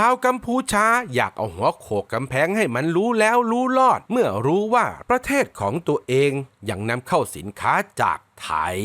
ชาวกัมพูชาอยากเอาหัวโขกกำแพงให้มันรู้แล้วรู้รอด เมื่อรู้ว่าประเทศของตัวเองยังนำเข้าสินค้าจาก ไทย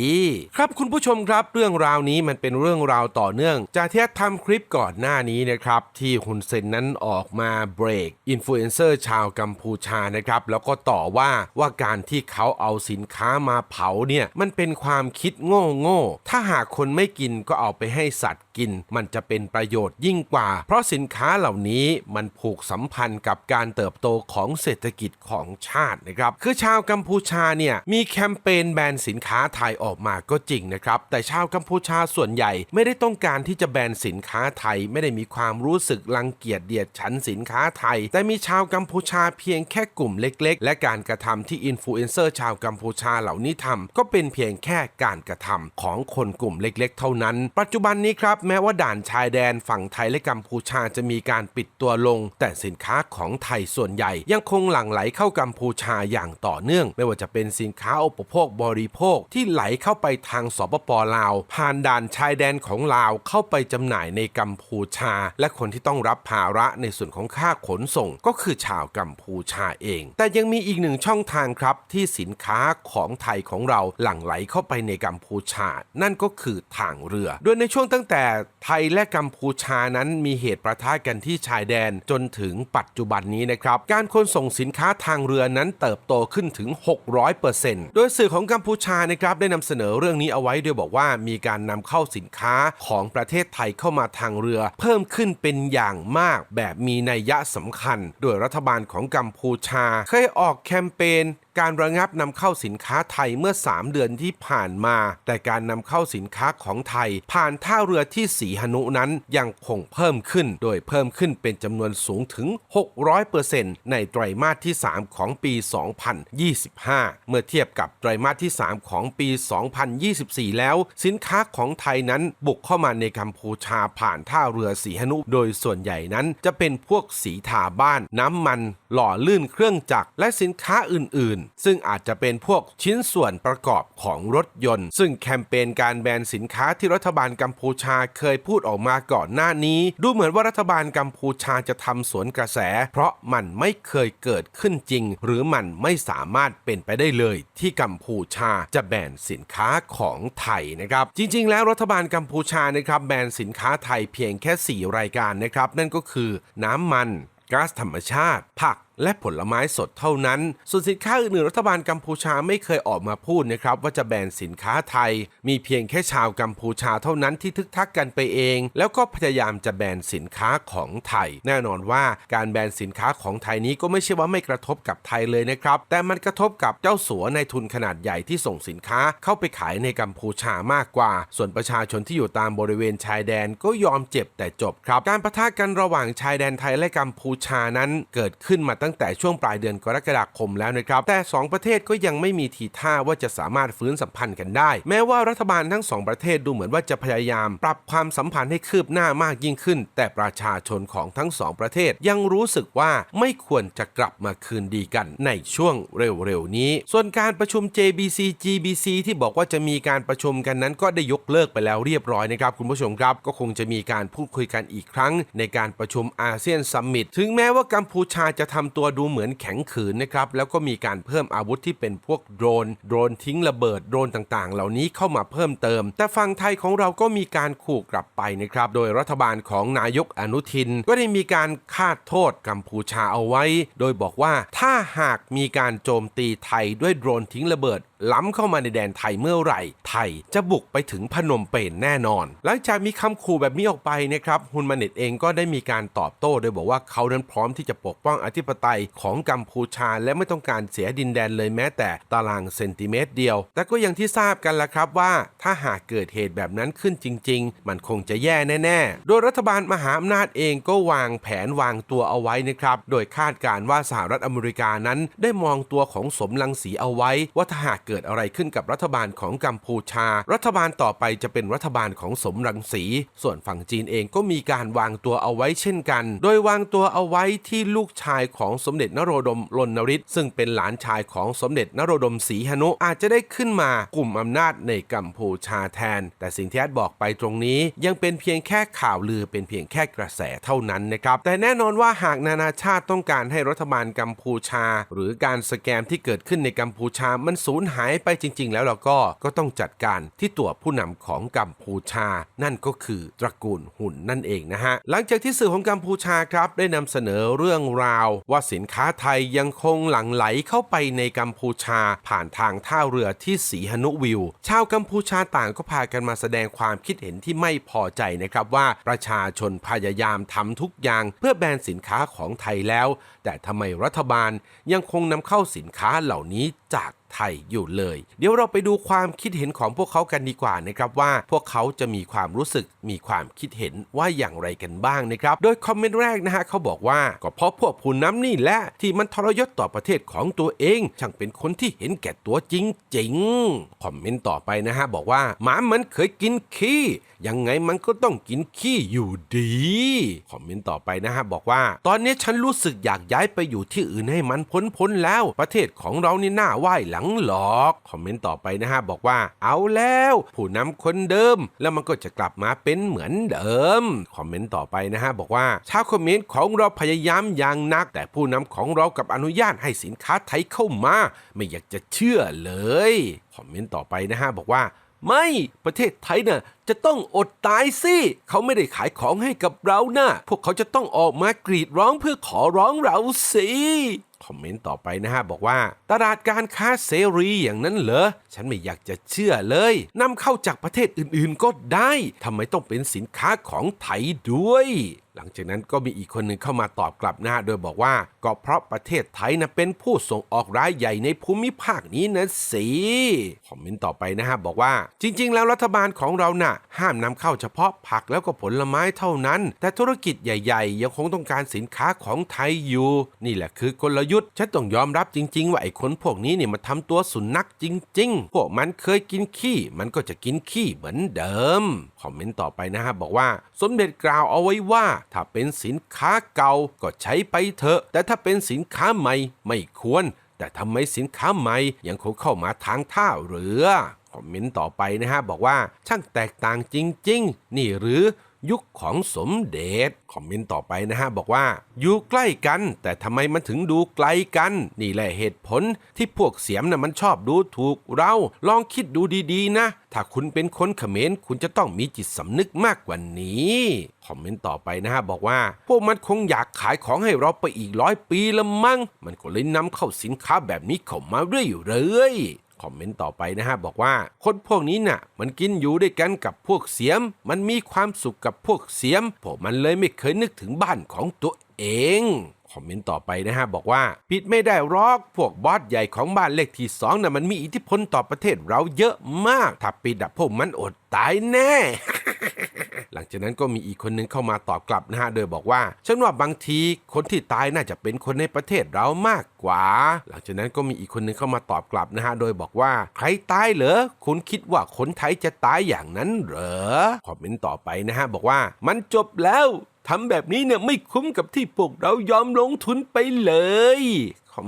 ครับคุณผู้ชมครับ เรื่องราวนี้มันเป็นเรื่องราวต่อเนื่อง จากที่ทำคลิปก่อนหน้านี้นะครับที่ฮุนเซนนั้นออกมาเบรกอินฟลูเอนเซอร์ชาวกัมพูชานะครับแล้วก็ต่อว่าว่าการที่เขาเอาสินค้ามาเผาเนี่ยมันเป็นความคิดโง่โง่ถ้าหากคนไม่กินก็เอาไปให้สัตว์กิน มันจะเป็นประโยชน์ยิ่งกว่า เพราะสินค้าเหล่านี้มันผูกสัมพันธ์กับการเติบโตของเศรษฐกิจของชาตินะครับคือชาวกัมพูชาเนี่ยมีแคมเปญแบนสินค้าาไทยออกมาก็จริงนะครับ แต่ชาวกัมพูชาส่วนใหญ่ไม่ได้ต้องการที่จะแบนสินค้าไทย ไม่ได้มีความรู้สึกรังเกียจเดียดฉันสินค้าไทย แต่มีชาวกัมพูชาเพียงแค่กลุ่มเล็ก ๆ และการกระทำที่อินฟลูเอนเซอร์ชาวกัมพูชาเหล่านี้ทำก็เป็นเพียงแค่การกระทำของคนกลุ่มเล็ก ๆ เท่านั้น ปัจจุบันนี้ครับแม้ว่าด่านชายแดนฝั่งไทยและกัมพูชาจะมีการปิดตัวลง แต่สินค้าของไทยส่วนใหญ่ ยังคงหลั่งไหลเข้ากัมพูชาอย่างต่อเนื่อง ไม่ว่าจะเป็นสินค้าอุปโภคบริโภคที่ไหลเข้าไปทางสปปลาว ผ่านด่านชายแดนของลาวเข้าไปจำหน่ายในกัมพูชา และคนที่ต้องรับภาระในส่วนของค่าขนส่งก็คือชาวกัมพูชาเอง แต่ยังมีอีกหนึ่งช่องทางครับที่สินค้าของไทยของเราหลั่งไหลเข้าไปในกัมพูชา นั่นก็คือทางเรือ โดยในช่วงตั้งแต่ไทยและกัมพูชานั้นมีเหตุประทะกันที่ชายแดนจนถึงปัจจุบันนี้นะครับ การขนส่งสินค้าทางเรือนั้นเติบโตขึ้นถึง 600%โดยสื่อของกัมพูชาในครับได้นำเสนอเรื่องนี้เอาไว้โดยบอกว่ามีการนำเข้าสินค้าของประเทศไทยเข้ามาทางเรือ เพิ่มขึ้นเป็นอย่างมากแบบมีนัยยะสำคัญ โดยรัฐบาลของกัมพูชา เคยออกแคมเปญการระงับนำเข้าสินค้าไทยเมื่อ 3 เดือนที่ผ่านมา แต่การนำเข้าสินค้าของไทย ผ่านท่าเรือที่สีหนุนั้นยังคงเพิ่มขึ้น โดยเพิ่มขึ้นเป็นจำนวนสูงถึง 600%ในไตรมาสที่ 3 ของปี 2025 เมื่อเทียบกับไตรมาสที่ 3 ของปี 2024 แล้ว สินค้าของไทยนั้นบุกเข้ามาในกัมพูชาผ่านท่าเรือสีหนุ โดยส่วนใหญ่นั้นจะเป็นพวกสีทาบ้าน น้ำมัน หล่อลื่นเครื่องจักรและสินค้าอื่นซึ่งอาจจะเป็นพวกชิ้นส่วนประกอบของรถยนต์ ซึ่งแคมเปญการแบนสินค้าที่รัฐบาลกัมพูชาเคยพูดออกมาก่อนหน้านี้ ดูเหมือนว่ารัฐบาลกัมพูชาจะทำสวนกระแส เพราะมันไม่เคยเกิดขึ้นจริง หรือมันไม่สามารถเป็นไปได้เลย ที่กัมพูชาจะแบนสินค้าของไทยนะครับ จริง ๆ แล้วรัฐบาลกัมพูชานะครับแบนสินค้าไทยเพียงแค่ 4 รายการนะครับ นั่นก็คือน้ำมันก๊าซธรรมชาติ ผัก และผลไม้สดเท่านั้น ส่วนสินค้าอื่นๆรัฐบาลกัมพูชาไม่เคยออกมาพูดนะครับว่าจะแบนสินค้าไทย มีเพียงแค่ชาวกัมพูชาเท่านั้นที่ทึกทักกันไปเอง แล้วก็พยายามจะแบนสินค้าของไทย แน่นอนว่าการแบนสินค้าของไทยนี้ก็ไม่ใช่ว่าไม่กระทบกับไทยเลยนะครับ แต่มันกระทบกับเจ้าสัวในทุนขนาดใหญ่ที่ส่งสินค้าเข้าไปขายในกัมพูชามากกว่า ส่วนประชาชนที่อยู่ตามบริเวณชายแดนก็ยอมเจ็บแต่จบครับ การประทะกันระหว่างชายแดนไทยและกัมพูชานั้นเกิดขึ้นมาตั้งแต่ช่วงปลายเดือนกรกฎาคมแล้วนะครับ แต่ 2 ประเทศก็ยังไม่มีทีท่าว่าจะสามารถฟื้นสัมพันธ์กันได้ แม้ว่ารัฐบาลทั้งสองประเทศดูเหมือนว่าจะพยายาม ปรับความสัมพันธ์ให้คืบหน้ามากยิ่งขึ้น แต่ประชาชนของทั้งสองประเทศยังรู้สึกว่าไม่ควรจะกลับมาคืนดีกันในช่วงเร็วๆนี้ ส่วนการประชุม JBC GBC ที่บอกว่าจะมีการประชุมกันนั้นก็ได้ยกเลิกไปแล้วเรียบร้อยนะครับคุณผู้ชมครับ ก็คงจะมีการพูดคุยกันอีกครั้ง ในการประชุมอาเซียนซัมมิตถึงแม้ว่ากัมพูชาจะทำตัวัวดูเหมือนแข็งขืนนะครับ แล้วก็มีการเพิ่มอาวุธที่เป็นพวกโดรน โดรนทิ้งระเบิด โดรนต่างๆ เหล่านี้เข้ามาเพิ่มเติม แต่ฝั่งไทยของเราก็มีการขู่กลับไปนะครับ โดยรัฐบาลของนายกอนุทิน ก็ได้มีการคาดโทษกัมพูชาเอาไว้ โดยบอกว่าถ้าหากมีการโจมตีไทยด้วยโดรนทิ้งระเบิด ล้ำเข้ามาในแดนไทยเมื่อไหร่ ไทยจะบุกไปถึงพนมเปญแน่นอน หลังจากมีคำขู่แบบนี้ออกไปนะครับฮุนมาเน็ตเองก็ได้มีการตอบโต้โดยบอกว่าเขานั้นพร้อมที่จะปกป้องอธิปไตยของกัมพูชา และไม่ต้องการเสียดินแดนเลยแม้แต่ตารางเซนติเมตรเดียว แต่ก็อย่างที่ทราบกันละครับว่าถ้าหากเกิดเหตุแบบนั้นขึ้นจริง ๆ มันคงจะแย่แน่ๆ โดยรัฐบาลมหาอำนาจเองก็วางแผนวางตัวเอาไว้นะครับ โดยคาดการณ์ว่าสหรัฐอเมริกานั้นได้มองตัวของสมรังสีเอาไว้ว่าถ้าหากเกิดเกิดอะไรขึ้นกับรัฐบาลของกัมพูชา รัฐบาลต่อไปจะเป็นรัฐบาลของสมรังสี ส่วนฝั่งจีนเองก็มีการวางตัวเอาไว้เช่นกัน โดยวางตัวเอาไว้ที่ลูกชายของสมเด็จนโรดมรณฤทธิ์ซึ่งเป็นหลานชายของสมเด็จนโรดมศรีหนุอาจจะได้ขึ้นมากลุ่มอำนาจในกัมพูชาแทน แต่สิ่งที่แอดบอกไปตรงนี้ ยังเป็นเพียงแค่ข่าวลือเป็นเพียงแค่กระแสเท่านั้นนะครับ แต่แน่นอนว่าหากนานาชาติต้องการให้รัฐบาลกัมพูชา หรือการสแกมที่เกิดขึ้นในกัมพูชามันสูญหายายไปจริง ๆ แล้วเราก็ก็ต้องจัดการที่ตัวผู้นำของกัมพูชา นั่นก็คือตระกูลหุ่นนั่นเองนะฮะ หลังจากที่สื่อของกัมพูชาครับได้นำเสนอเรื่องราว ว่าสินค้าไทยยังคงหลั่งไหลเข้าไปในกัมพูชา ผ่านทางท่าเรือที่สีหนุวิว ชาวกัมพูชาต่างก็พากันมาแสดงความคิดเห็นที่ไม่พอใจนะครับว่าประชาชนพยายามทำทุกอย่าง เพื่อแบนสินค้าของไทยแล้ว แต่ทำไมรัฐบาลยังคงนำเข้าสินค้าเหล่านี้จาก ไทยอยู่เลย เดี๋ยวเราไปดูความคิดเห็นของพวกเขากันดีกว่านะครับว่าพวกเขาจะมีความรู้สึกมีความคิดเห็นว่าอย่างไรกันบ้างนะครับ โดยคอมเมนต์แรกนะฮะเขาบอกว่าก็เพราะพวกผู้นำนี่แหละที่มันทรยศต่อประเทศของตัวเอง ช่างเป็นคนที่เห็นแก่ตัวจริงๆคอมเมนต์ต่อไปนะฮะบอกว่าหมามันเคยกินขี้ยังไงมันก็ต้องกินขี้อยู่ดีคอมเมนต์ต่อไปนะฮะบอกว่า ตอนนี้ฉันรู้สึกอยากย้ายไปอยู่ที่อื่นให้มันพ้นพ้นๆแล้ว ประเทศของเรานี่น่าไหว้หลังหลอก คอมเมนต์ต่อไปนะฮะบอกว่าเอาแล้ว ผู้นำคนเดิม แล้วมันก็จะกลับมาเป็นเหมือนเดิม คอมเมนต์ต่อไปนะฮะบอกว่าชาวคอมเมนต์ของเราพยายามอย่างหนัก แต่ผู้นำของเรากับอนุญาตให้สินค้าไทยเข้ามา ไม่อยากจะเชื่อเลย คอมเมนต์ต่อไปนะฮะบอกว่าไม่ประเทศไทยน่ะจะต้องอดตายสิ เขาไม่ได้ขายของให้กับเรานะ่ะพวกเขาจะต้องออกมากรีดร้องเพื่อขอร้องเราสิ คอมเมนต์ต่อไปนะฮะบอกว่า ตลาดการค้าเสรีอย่างนั้นเหรอ ฉันไม่อยากจะเชื่อเลยนำเข้าจากประเทศอื่นๆก็ได้ทำไมต้องเป็นสินค้าของไทยด้วย หลังจากนั้นก็มีอีกคนหนึ่งเข้ามาตอบกลับนะฮะโดยบอกว่า ก็เพราะประเทศไทยนะเป็นผู้ส่งออกรายใหญ่ในภูมิภาคนี้นะสิคอมเมนต์ต่อไปนะฮะบอกว่า จริง ๆ แล้วรัฐบาลของเราน่ะ ห้ามนำเข้าเฉพาะผักแล้วก็ผลไม้เท่านั้น แต่ธุรกิจใหญ่ ๆ ยังคงต้องการสินค้าของไทยอยู่ นี่แหละคือกลยุทธ์ฉันต้องยอมรับจริง ๆ ว่าไอ้คนพวกนี้เนี่ยมันทำตัวสุนัขจริง ๆ พวกมันเคยกินขี้ มันก็จะกินขี้เหมือนเดิม คอมเมนต์ต่อไปนะฮะบอกว่า สมเด็จกล่าวเอาไว้ว่า ถ้าเป็นสินค้าเก่าก็ใช้ไปเถอะ แต่ถ้าเป็นสินค้าใหม่ไม่ควร แต่ทำไมสินค้าใหม่ยังคงเข้ามาทางท่าเรือคอมเมนต์ต่อไปนะฮะบอกว่าช่างแตกต่างจริง ๆ นี่หรือ ยุคของสมเด็จคอมเมนต์ต่อไปนะฮะ บอกว่า อยู่ใกล้กัน แต่ทำไมมันถึงดูไกลกัน นี่แหละเหตุผลที่พวกเสียมน่ะมันชอบดูถูกเรา ลองคิดดูดีๆนะ ถ้าคุณเป็นคนเขมรคุณจะต้องมีจิตสำนึกมากกว่านี้คอมเมนต์ต่อไปนะฮะ บอกว่า พวกมันคงอยากขายของให้เราไปอีกร้อยปีละมั้งมันก็เลยนำเข้าสินค้าแบบนี้เข้ามาเรื่อยๆ คอมเมนต์ต่อไปนะฮะบอกว่าคนพวกนี้น่ะ มันกินอยู่ด้วยกันกับพวกเสียม มันมีความสุขกับพวกเสียมผมมันเลยไม่เคยนึกถึงบ้านของตัวเองคอมเมนต์ต่อไปนะฮะ บอกว่าปิดไม่ได้หรอกพวกบอสใหญ่ของบ้านเลขที่สองน่ะมันมีอิทธิพลต่อประเทศเราเยอะมาก ถ้าปิดดับพวกมันอดตายแน่ หลังจากนั้นก็มีอีกคนนึงเข้ามาตอบกลับนะฮะโดยบอกว่าฉันว่าบางทีคนที่ตายน่าจะเป็นคนในประเทศเรามากกว่า หลังจากนั้นก็มีอีกคนนึงเข้ามาตอบกลับนะฮะโดยบอกว่าใครตายเหรอคุณคิดว่าคนไทยจะตายอย่างนั้นเหรอคอมเมนต์ต่อไปนะฮะบอกว่ามันจบแล้วทำแบบนี้เนี่ยไม่คุ้มกับที่พวกเรายอมลงทุนไปเลย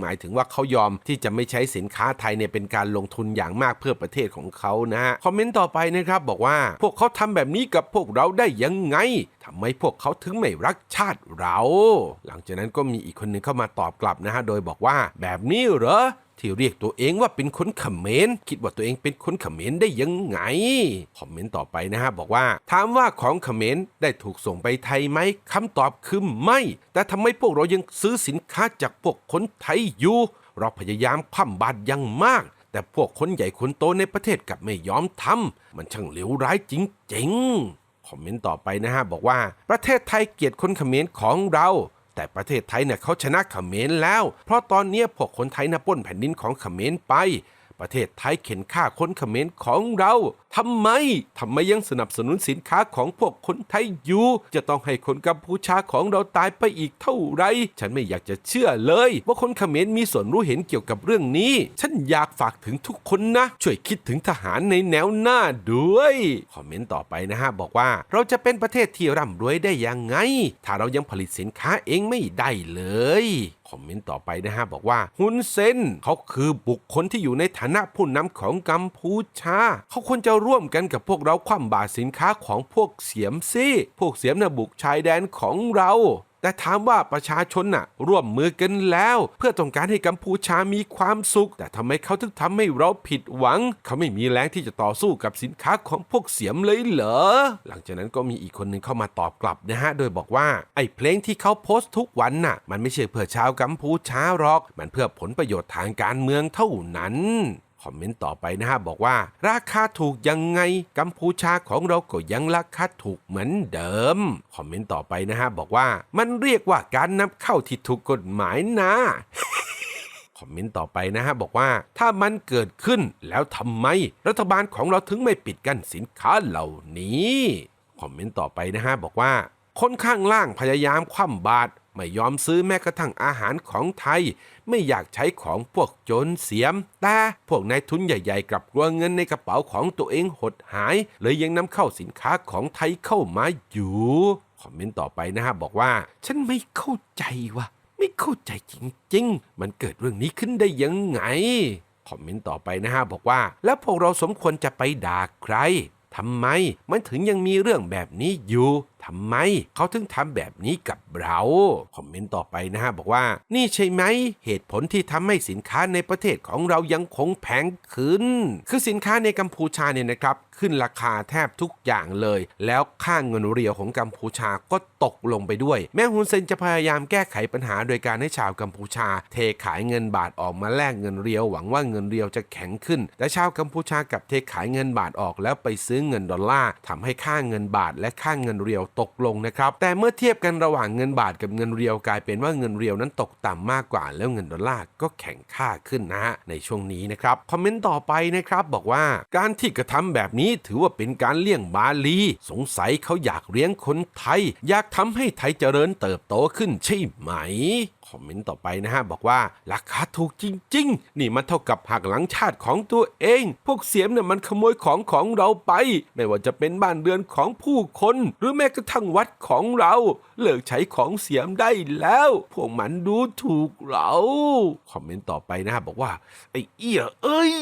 หมายถึงว่าเขายอมที่จะไม่ใช้สินค้าไทยเนี่ยเป็นการลงทุนอย่างมากเพื่อประเทศของเขานะฮะคอมเมนต์ต่อไปนะครับบอกว่าพวกเขาทำแบบนี้กับพวกเราได้ยังไงทำไมพวกเขาถึงไม่รักชาติเรา หลังจากนั้นก็มีอีกคนหนึ่งเข้ามาตอบกลับนะฮะโดยบอกว่าแบบนี้เหรอ ที่เรียกตัวเองว่าเป็นคนเขมรคิดว่าตัวเองเป็นคนเขมรได้ยังไง คอมเมนต์ต่อไปนะฮะบอกว่าถามว่าของเขมรได้ถูกส่งไปไทยไหมคำตอบคือไม่ แต่ทำไมพวกเรายังซื้อสินค้าจากพวกคนไทยอยู่ เราพยายามพั่มบาดอยังมาก แต่พวกคนใหญ่คนโตในประเทศกลับไม่ยอมทำมันช่างเลวร้ายจริงๆคอมเมนต์ต่อไปนะฮะบอกว่า ประเทศไทยเกลียดคนเขมรของเรา แต่ประเทศไทยเนี่ยเขาชนะเขมรแล้ว เพราะตอนนี้พวกคนไทยนะป้นแผ่นดินของเขมรไป ประเทศไทยเข็นฆ่าคนเขมรของเราทำไมทำไมยังสนับสนุนสินค้าของพวกคนไทยอยู่จะต้องให้คนกัมพูชาของเราตายไปอีกเท่าไร ฉันไม่อยากจะเชื่อเลย ว่าคนเขมรมีส่วนรู้เห็นเกี่ยวกับเรื่องนี้ ฉันอยากฝากถึงทุกคนนะ ช่วยคิดถึงทหารในแนวหน้าด้วยคอมเมนต์ต่อไปนะฮะบอกว่าเราจะเป็นประเทศที่ร่ำรวยได้ยังไง ถ้าเรายังผลิตสินค้าเองไม่ได้เลย อมเมนต์ต่อไปนะฮะบอกว่าฮุนเซนเขาคือบุคคลที่อยู่ในฐานะผู้นำของกัมพูชา เขาควรจะร่วมกันกับพวกเราคว่ำบาตรสินค้าของพวกเสียมซี่ พวกเสียมนะบุกชายแดนของเรา แต่ถามว่าประชาชนน่ะ ร่วมมือกันแล้ว เพื่อต้องการให้กัมพูชามีความสุข แต่ทำไมเขาถึงทำให้เราผิดหวัง เขาไม่มีแรงที่จะต่อสู้กับสินค้าของพวกเสียมเลยเหรอ หลังจากนั้นก็มีอีกคนหนึ่งเข้ามาตอบกลับนะฮะ โดยบอกว่า ไอ้เพลงที่เขาโพสต์ทุกวันน่ะ มันไม่ใช่เพื่อชาวกัมพูชาหรอก มันเพื่อผลประโยชน์ทางการเมืองเท่านั้น คอมเมนต์ต่อไปนะฮะบอกว่า ราคาถูกยังไงกัมพูชาของเราก็ยังราคาถูกเหมือนเดิม คอมเมนต์ต่อไปนะฮะบอกว่ามันเรียกว่าการนำเข้าที่ถูกกฎหมายนะคอมเมนต์ต่อไปนะฮะบอกว่าถ้ามันเกิดขึ้นแล้วทำไม รัฐบาลของเราถึงไม่ปิดกั้นสินค้าเหล่านี้ คอมเมนต์ต่อไปนะฮะบอกว่า คนข้างล่างพยายามคว่ำบาตร ไม่ยอมซื้อแม้กระทั่งอาหารของไทย ไม่อยากใช้ของพวกโจรเสียม แต่พวกนายทุนใหญ่ๆ กลับกลัวเงินในกระเป๋าของตัวเองหดหาย เลยยังนำเข้าสินค้าของไทยเข้ามาอยู่ คอมเมนต์ต่อไปนะฮะบอกว่า ฉันไม่เข้าใจว่ะ ไม่เข้าใจจริงๆ มันเกิดเรื่องนี้ขึ้นได้ยังไง คอมเมนต์ต่อไปนะฮะบอกว่า แล้วพวกเราสมควรจะไปด่าใครทำไมมันถึงยังมีเรื่องแบบนี้อยู่ ทำไมเขาถึงทำแบบนี้กับเราคอมเมนต์ต่อไปนะฮะบอกว่า นี่ใช่ไหมเหตุผลที่ทำให้สินค้าในประเทศของเรายังคงแพงขึ้น คือสินค้าในกัมพูชาเนี่ยนะครับขึ้นราคาแทบทุกอย่างเลย แล้วค่าเงินเรียวของกัมพูชาก็ตกลงไปด้วย แม้ฮุนเซนจะพยายามแก้ไขปัญหาโดยการให้ชาวกัมพูชา เทขายเงินบาทออกมาแลกเงินเรียว หวังว่าเงินเรียวจะแข็งขึ้น แต่ชาวกัมพูชากับเทขายเงินบาทออกแล้วไปซื้อเงินดอลลาร์ทำให้ค่าเงินบาทและค่าเงินเรียวตกลงนะครับ แต่เมื่อเทียบกันระหว่างเงินบาทกับเงินเรียวกลายเป็นว่าเงินเรียวนั้นตกต่ำมากกว่า แล้วเงินดอลลาร์ก็แข็งค่าขึ้นนะฮะในช่วงนี้นะครับคอมเมนต์ต่อไปนะครับบอกว่าการที่กระทำแบบนี้ถือว่าเป็นการเลี่ยงบาลี สงสัยเขาอยากเลี้ยงคนไทย อยากทำให้ไทยเจริญเติบโตขึ้นใช่ไหม คอมเมนต์ต่อไปนะฮะ บอกว่า ราคาถูกจริง ๆ นี่มันเท่ากับหักหลังชาติของตัวเอง พวกเสียมเนี่ยมันขโมยของของเราไป ไม่ว่าจะเป็นบ้านเรือนของผู้คน หรือแม้กระทั่งวัดของเรา เลิกใช้ของเสียมได้แล้ว พวกมันดูถูกเรา คอมเมนต์ต่อไปนะฮะบอกว่าไอ้เอี้ยเอ้ย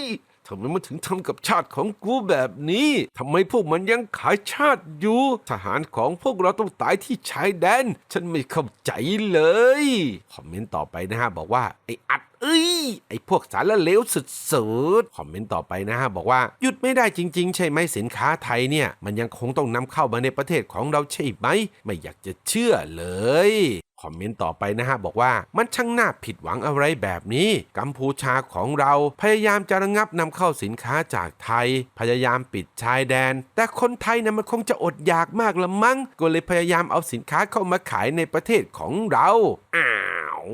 ทำไมมันถึงทำกับชาติของกูแบบนี้ทำไมพวกมันยังขายชาติอยู่ ทหารของพวกเราต้องตายที่ชายแดน ฉันไม่เข้าใจเลย คอมเมนต์ต่อไปนะฮะบอกว่าไอ้อัดเอ้ยไอ้พวกสารเลวสุดๆ คอมเมนต์ต่อไปนะฮะบอกว่าหยุดไม่ได้จริง ๆ ใช่ไหมสินค้าไทยเนี่ย มันยังคงต้องนำเข้ามาในประเทศของเราใช่ไหม ไม่อยากจะเชื่อเลย คอมเมนต์ต่อไปนะฮะบอกว่ามันช่างน่าผิดหวังอะไรแบบนี้ กัมพูชาของเราพยายามจะระงับนำเข้าสินค้าจากไทย พยายามปิดชายแดน แต่คนไทยนะมันคงจะอดอยากมากละมั้งก็เลยพยายามเอาสินค้าเข้ามาขายในประเทศของเราอ้าว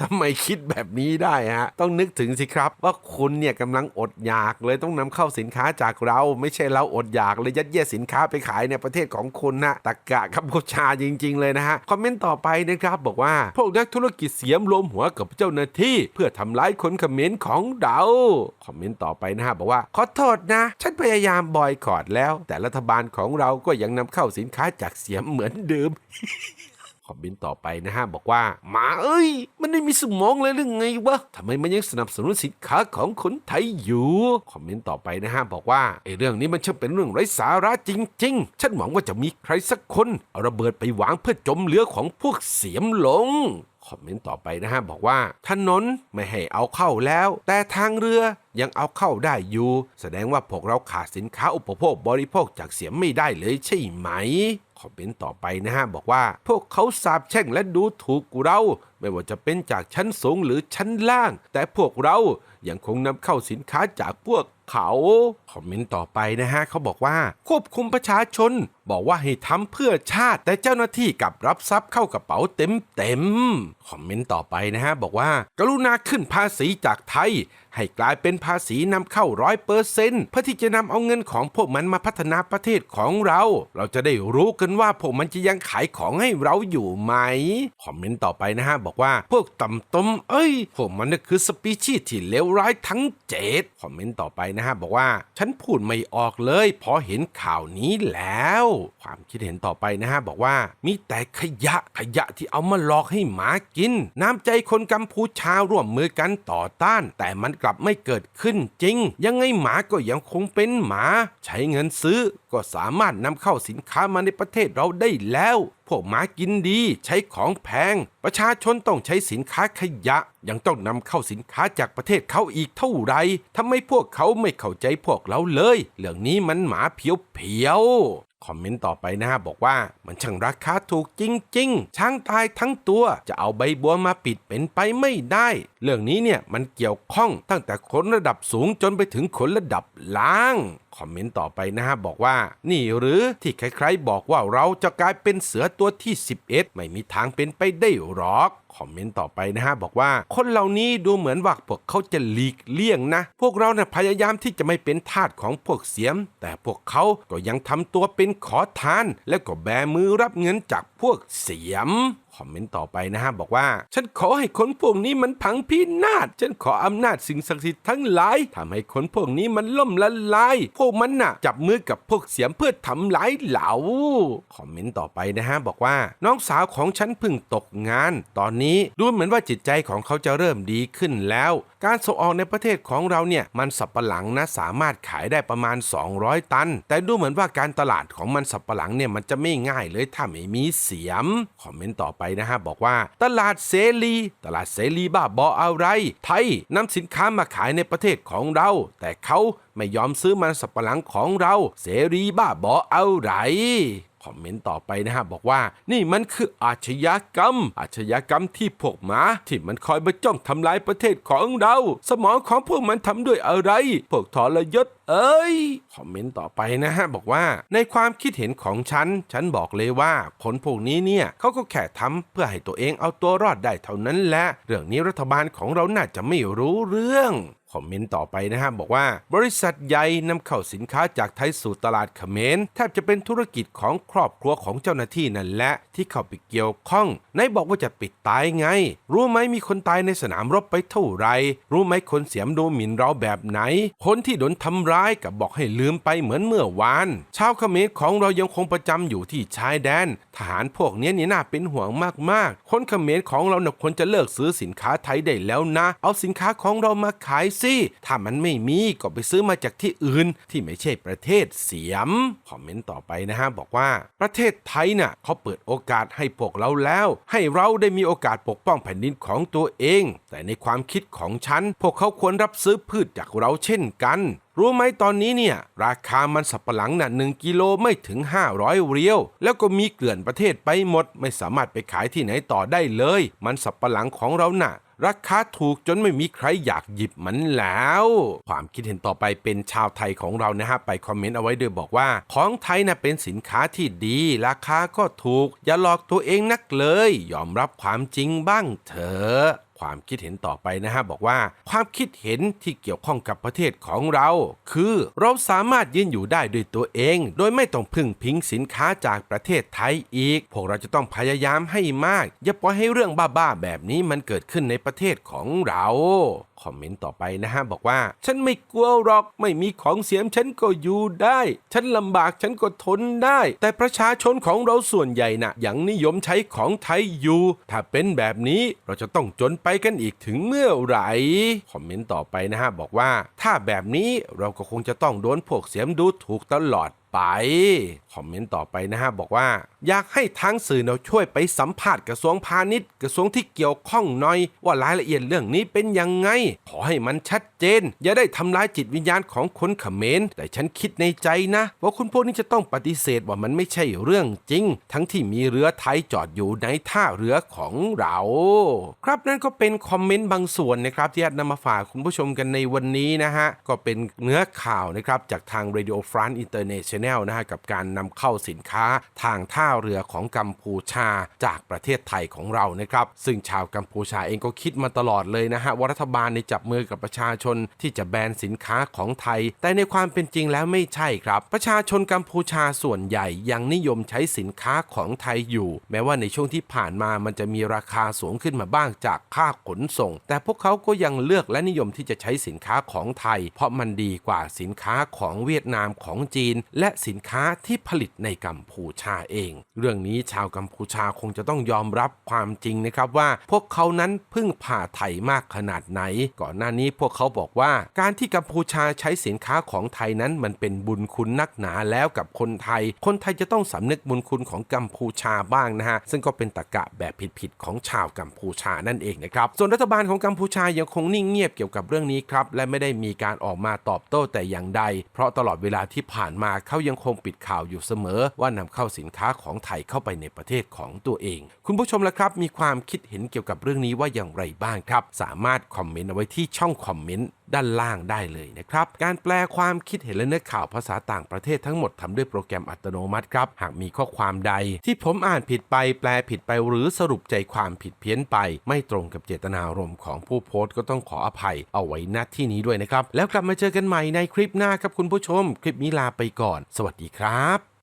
ทำไมคิดแบบนี้ได้ฮะ ต้องนึกถึงสิครับ ว่าคุณเนี่ยกำลังอดอยากเลยต้องนำเข้าสินค้าจากเรา ไม่ใช่เราอดอยากเลยยัดเยียดสินค้าไปขายในประเทศของคุณนะตะกะกัมพูชาจริง ๆ เลยนะฮะ คอมเมนต์ต่อไปนะครับบอกว่า พวกนักธุรกิจเสียมรวมหัวกับเจ้าหน้าที่ เพื่อทำร้ายคนคอมเขมรของเรา คอมเมนต์ต่อไปนะฮะบอกว่าขอโทษนะ ฉันพยายามบอยคอรดแล้ว แต่รัฐบาลของเราก็ยังนำเข้าสินค้าจากเสียมเหมือนเดิม คอมเมนต์ต่อไปนะฮะ บอกว่าหมาเอ้ย มันไม่มีสมองเลยหรือไงวะทำไมมันยังสนับสนุนสินค้าของคนไทยอยู่ คอมเมนต์ต่อไปนะฮะ บอกว่าไอ้เรื่องนี้มันช่างเป็นเรื่องไร้สาระจริง ๆ ฉันหวังว่าจะมีใครสักคนเอาระเบิดไปวางเพื่อจมเรือของพวกเสียมหลงคอมเมนต์ต่อไปนะฮะ บอกว่าถนนไม่ให้เอาเข้าแล้ว แต่ทางเรือยังเอาเข้าได้อยู่ แสดงว่าพวกเราขาดสินค้าอุปโภคบริโภคจากเสียมไม่ได้เลยใช่ไหม คอมเมนต์ต่อไปนะฮะ บอกว่า พวกเขาสาบแช่งและดูถูกเรา ไม่ว่าจะเป็นจากชั้นสูงหรือชั้นล่าง แต่พวกเรายังคงนำเข้าสินค้าจากพวก เขาคอมเมนต์ต่อไปนะฮะเขาบอกว่า ควบคุมประชาชน บอกว่าให้ทำเพื่อชาติ แต่เจ้าหน้าที่กลับรับทรัพย์เข้ากระเป๋าเต็มเต็มคอมเมนต์ต่อไปนะฮะบอกว่า กรุณาขึ้นภาษีจากไทย ให้กลายเป็นภาษีนำเข้าร้อยเปอร์เซนต์เพื่อที่จะนำเอาเงินของพวกมันมาพัฒนาประเทศของเรา เราจะได้รู้กันว่าพวกมันจะยังขายของให้เราอยู่ไหมคอมเมนต์ต่อไปนะฮะบอกว่าพวกต่ำตมเอ้ยพวกมันน่คือสปีชีส์ที่เลวร้ายทั้งเจ็ดคอมเมนต์ต่อไปนะฮะบอกว่าฉันพูดไม่ออกเลยพอเห็นข่าวนี้แล้ว ความคิดเห็นต่อไปนะฮะบอกว่ามีแต่ขยะขยะที่เอามาหลอกให้หมากิน น้ำใจคนกัมพูชาร่วมมือกันต่อต้าน แต่มันกลับไม่เกิดขึ้นจริง ยังไงหมาก็ยังคงเป็นหมา ใช้เงินซื้อก็สามารถนำเข้าสินค้ามาในประเทศเราได้แล้ว พวกหมากินดีใช้ของแพง ประชาชนต้องใช้สินค้าขยะ ยังต้องนำเข้าสินค้าจากประเทศเขาอีกเท่าไรทำไมพวกเขาไม่เข้าใจพวกเราเลย เรื่องนี้มันหมาเพียวๆ คอมเมนต์ต่อไปนะฮะบอกว่ามันช่างราคาถูกจริง ๆ ช้างตายทั้งตัวจะเอาใบบัวมาปิดเป็นไปไม่ได้ เรื่องนี้เนี่ยมันเกี่ยวข้องตั้งแต่คนระดับสูงจนไปถึงคนระดับล่างคอมเมนต์ต่อไปนะฮะบอกว่า นี่หรือที่ใครๆบอกว่าเราจะกลายเป็นเสือตัวที่ 11 ไม่มีทางเป็นไปได้หรอก คอมเมนต์ต่อไปนะฮะบอกว่าคนเหล่านี้ดูเหมือนว่าพวกเขาจะหลีกเลี่ยงนะ พวกเราเนี่ยพยายามที่จะไม่เป็นทาสของพวกเสียม แต่พวกเขาก็ยังทำตัวเป็นขอทาน และก็แบมือรับเงินจากพวกเสียม คอมเมนต์ต่อไปนะฮะบอกว่า ฉันขอให้คนพวกนี้มันพังพินาศฉันขออำนาจสิ่งศักดิ์สิทธิ์ทั้งหลายทำให้คนพวกนี้มันล่มละลายพวกมันน่ะ จับมือกับพวกเสียมเพื่อทำร้ายเหลาคอมเมนต์ต่อไปนะฮะบอกว่า น้องสาวของฉันเพิ่งตกงาน ตอนนี้ดูเหมือนว่าจิตใจของเขาจะเริ่มดีขึ้นแล้ว การส่งออกในประเทศของเราเนี่ยมันสับปะหลังนะสามารถขายได้ประมาณ 200 ตัน แต่ดูเหมือนว่าการตลาดของมันสับปะหลังเนี่ยมันจะไม่ง่ายเลยถ้าไม่มีเสียม คอมเมนต์ต่อไปนะฮะบอกว่าตลาดเสรี ตลาดเสรีบ้าบออะไร ไทยนำสินค้ามาขายในประเทศของเรา แต่เขาไม่ยอมซื้อมันสับปะหลังของเรา เสรีบ้าบออะไร คอมเมนต์ต่อไปนะฮะบอกว่า นี่มันคืออาชญากรรม อาชญากรรมที่พวกหมาที่มันคอยมาจ้องทำลายประเทศของเรา สมองของพวกมันทำด้วยอะไร พวกทรยศ เอ้ย คอมเมนต์ต่อไปนะฮะ บอกว่าในความคิดเห็นของฉัน ฉันบอกเลยว่าคนพวกนี้เนี่ยเขาก็แค่ทำเพื่อให้ตัวเองเอาตัวรอดได้เท่านั้นแหละ เรื่องนี้รัฐบาลของเราน่าจะไม่รู้เรื่องคอมเมนต์ต่อไปนะฮะบอกว่าบริษัทใหญ่นำเข้าสินค้าจากไทยสู่ตลาดเขมรแทบจะเป็นธุรกิจของครอบครัวของเจ้าหน้าที่นั่นแหละที่เข้าไปเกี่ยวข้องไหนบอกว่าจะปิดตายไง รู้ไหมมีคนตายในสนามรบไปเท่าไหรรู้ไหมคนเสียมดูหมิ่นเราแบบไหน คนที่โดนทำร้ายกับบอกให้ลืมไปเหมือนเมื่อวานชาวเขมรของเรายังคงประจำอยู่ที่ชายแดน ทหารพวกนี้นี่น่าเป็นห่วงมากๆ คนเขมรของเราเนี่ยควรจะเลิกซื้อสินค้าไทยได้แล้วนะ เอาสินค้าของเรามาขายสิถ้ามันไม่มีก็ไปซื้อมาจากที่อื่นที่ไม่ใช่ประเทศเสียมคอมเมนต์ต่อไปนะฮะบอกว่าประเทศไทยน่ะเขาเปิดโอกาสให้พวกเราแล้ว ให้เราได้มีโอกาสปกป้องแผ่นดินของตัวเอง แต่ในความคิดของฉัน พวกเขาควรรับซื้อพืชจากเราเช่นกัน รู้ไหมตอนนี้เนี่ยราคามันสับปะหลังน่ะหนึ่งกิโลไม่ถึง 500 เรียว แล้วก็มีเกลื่อนประเทศไปหมด ไม่สามารถไปขายที่ไหนต่อได้เลย มันสับปะหลังของเราน่ะ ราคาถูกจนไม่มีใครอยากหยิบมันแล้ว ความคิดเห็นต่อไปเป็นชาวไทยของเรานะฮะ ไปคอมเมนต์เอาไว้โดยบอกว่า ของไทยน่ะเป็นสินค้าที่ดี ราคาก็ถูก อย่าหลอกตัวเองนักเลย ยอมรับความจริงบ้างเถอะความคิดเห็นต่อไปนะฮะบอกว่า ความคิดเห็นที่เกี่ยวข้องกับประเทศของเรา คือเราสามารถยืนอยู่ได้ด้วยตัวเอง โดยไม่ต้องพึ่งพิงสินค้าจากประเทศไทยอีก พวกเราจะต้องพยายามให้มาก อย่าปล่อยให้เรื่องบ้าๆแบบนี้มันเกิดขึ้นในประเทศของเราคอมเมนต์ต่อไปนะฮะบอกว่า ฉันไม่กลัวหรอกไม่มีของเสียมฉันก็อยู่ได้ ฉันลำบากฉันก็ทนได้ แต่ประชาชนของเราส่วนใหญ่น่ะยังนิยมใช้ของไทยอยู่ ถ้าเป็นแบบนี้เราจะต้องจนไปกันอีกถึงเมื่อไหร่คอมเมนต์ต่อไปนะฮะบอกว่า ถ้าแบบนี้เราก็คงจะต้องโดนพวกเสียมดูถูกตลอด ไป คอมเมนต์ต่อไปนะฮะบอกว่า อยากให้ทั้งสื่อเราช่วยไปสัมภาษณ์กระทรวงพาณิชย์ กระทรวงที่เกี่ยวข้องหน่อย ว่ารายละเอียดเรื่องนี้เป็นยังไง ขอให้มันชัดเจน อย่าได้ทำลายจิตวิญญาณของคนเขมรแต่ฉันคิดในใจนะ ว่าคุณพวกนี้จะต้องปฏิเสธว่ามันไม่ใช่เรื่องจริง ทั้งที่มีเรือไทยจอดอยู่ในท่าเรือของเรา ครับนั่นก็เป็นคอมเมนต์บางส่วนนะครับที่อาจนำมาฝากคุณผู้ชมกันในวันนี้นะฮะก็เป็นเนื้อข่าวนะครับจากทาง Radio France International นะฮะกับการนำเข้าสินค้าทางท่าเรือของกัมพูชาจากประเทศไทยของเรานะครับซึ่งชาวกัมพูชาเองก็คิดมาตลอดเลยนะฮะว่ารัฐบาลในจับมือกับประชาชนที่จะแบนสินค้าของไทย แต่ในความเป็นจริงแล้วไม่ใช่ครับ ประชาชนกัมพูชาส่วนใหญ่ยังนิยมใช้สินค้าของไทยอยู่ แม้ว่าในช่วงที่ผ่านมามันจะมีราคาสูงขึ้นมาบ้างจากค่าขนส่ง แต่พวกเขาก็ยังเลือกและนิยมที่จะใช้สินค้าของไทย เพราะมันดีกว่าสินค้าของเวียดนามของจีน และสินค้าที่ผลิตในกัมพูชาเอง เรื่องนี้ชาวกัมพูชาคงจะต้องยอมรับความจริงนะครับว่า พวกเขานั้นพึ่งพาไทยมากขนาดไหน ก่อนหน้านี้พวกเขาบอกว่า การที่กัมพูชาใช้สินค้าของไทยนั้นมันเป็นบุญคุณนักหนาแล้วกับคนไทย คนไทยจะต้องสำนึกบุญคุณของกัมพูชาบ้างนะฮะซึ่งก็เป็นตะกะแบบผิดๆของชาวกัมพูชานั่นเองนะครับส่วนรัฐบาลของกัมพูชายังคงนิ่งเงียบเกี่ยวกับเรื่องนี้ครับและไม่ได้มีการออกมาตอบโต้แต่อย่างใด เพราะตลอดเวลาที่ผ่านมาเขายังคงปิดข่าวอยู่เสมอ ว่านำเข้าสินค้าของไทยเข้าไปในประเทศของตัวเอง คุณผู้ชมละครับ มีความคิดเห็นเกี่ยวกับเรื่องนี้ว่าอย่างไรบ้างครับ สามารถคอมเมนต์เอาไว้ที่ช่องคอมเมนต์ด้านล่างได้เลยนะครับ การแปลความคิดเห็นและเนื้อข่าวภาษาต่างประเทศทั้งหมดทำด้วยโปรแกรมอัตโนมัติครับ หากมีข้อความใด ที่ผมอ่านผิดไปแปลผิดไปหรือสรุปใจความผิดเพี้ยนไป ไม่ตรงกับเจตนารมณ์ของผู้โพสต์ก็ต้องขออภัยเอาไว้ณที่นี้ด้วยนะครับ แล้วกลับมาเจอกันใหม่ในคลิปหน้าครับคุณผู้ชม คลิปนี้ลาไปก่อน สวัสดีครับ